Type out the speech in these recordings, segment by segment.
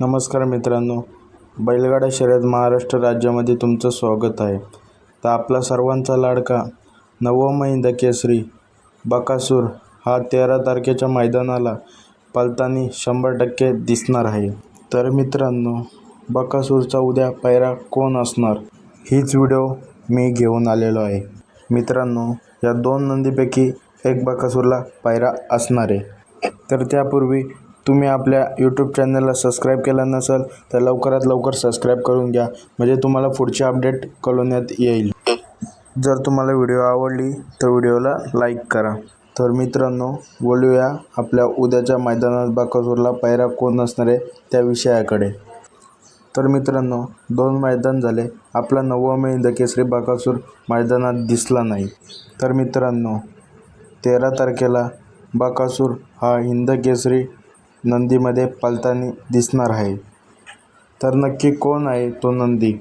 नमस्कार मित्रांनो बैलगाडा शर्यत महाराष्ट्र राज्यामध्ये तुमचं स्वागत आहे. तर आपला सर्वांचा लाडका नवम हिंद केसरी बकासूर हा तेरा तारखेच्या मैदानाला पलतानी शंभर टक्के दिसणार आहे. तर मित्रांनो बकासूरचा उद्या पैरा कोण असणार? हीच व्हिडिओ मी घेऊन आलेलो आहे. मित्रांनो या दोन नंदीपैकी एक बकासूरला पायरा असणार आहे. तर त्यापूर्वी तुम्ही आपल्या यूट्यूब चॅनलला सबस्क्राईब केलं नसेल तर लवकरात लवकर सबस्क्राईब करून घ्या. म्हणजे तुम्हाला पुढची अपडेट कळवण्यात येईल. जर तुम्हाला व्हिडिओ आवडली तर व्हिडिओला लाईक करा. तर मित्रांनो बोलूया आपल्या उद्याच्या मैदानात बाकासूरला पायरा कोण असणार आहे त्या विषयाकडे. तर मित्रांनो दोन मैदान झाले. आपला नववा हिंद केसरी बाकासूर मैदानात दिसला नाही. तर मित्रांनो तेरा तारखेला बाकासूर हा हिंद केसरी नंदीमध्ये पलतानी दिसणार आहे. तर नक्की कोण आहे तो नंदी?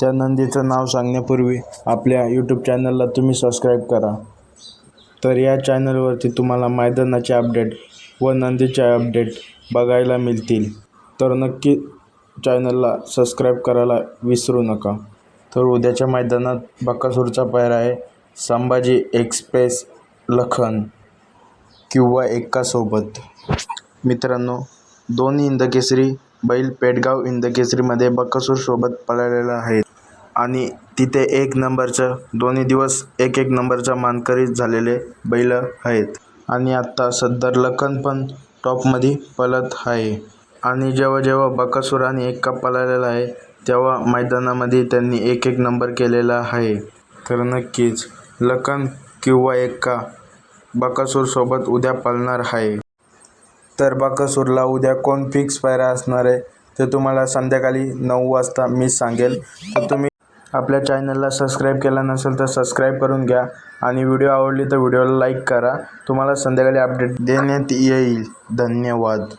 त्या नंदीचं नाव सांगण्यापूर्वी आपल्या यूट्यूब चॅनलला तुम्ही सबस्क्राईब करा. तर या चॅनलवरती तुम्हाला मैदानाचे अपडेट व नंदीचे अपडेट बघायला मिळतील. तर नक्की चॅनलला सबस्क्राईब करायला विसरू नका. तर उद्याच्या मैदानात बकासूरचा पायरा आहे संभाजी एक्सप्रेस लखन किंवा एक्कासोबत. मित्रांनो दोन्ही हिंदकेसरी बैल पेडगाव हिंदकेसरीमध्ये बकासूरसोबत पळालेला आहे. आणि तिथे एक नंबरचं दोन्ही दिवस एक एक नंबरचा मानकरी झालेले बैल आहेत. आणि आत्ता सदर लखन पण टॉपमध्ये पळत आहे. आणि जेव्हा जेव्हा बकासूर आणि एक्का पळालेला आहे तेव्हा मैदानामध्ये त्यांनी एक एक नंबर केलेला आहे. तर नक्कीच लखन किंवा एक्का बकासूरसोबत उद्या पळणार आहे. तर बाकसूरला उद्या कोण फिक्स पायरा असणार आहे ते तुम्हाला संध्याकाळी नऊ वाजता मी सांगेल. तर तुम्ही आपल्या चॅनलला सबस्क्राईब केला नसेल तर सबस्क्राईब करून घ्या आणि व्हिडिओ आवडली तर व्हिडिओला लाईक करा. तुम्हाला संध्याकाळी अपडेट देण्यात येईल. धन्यवाद.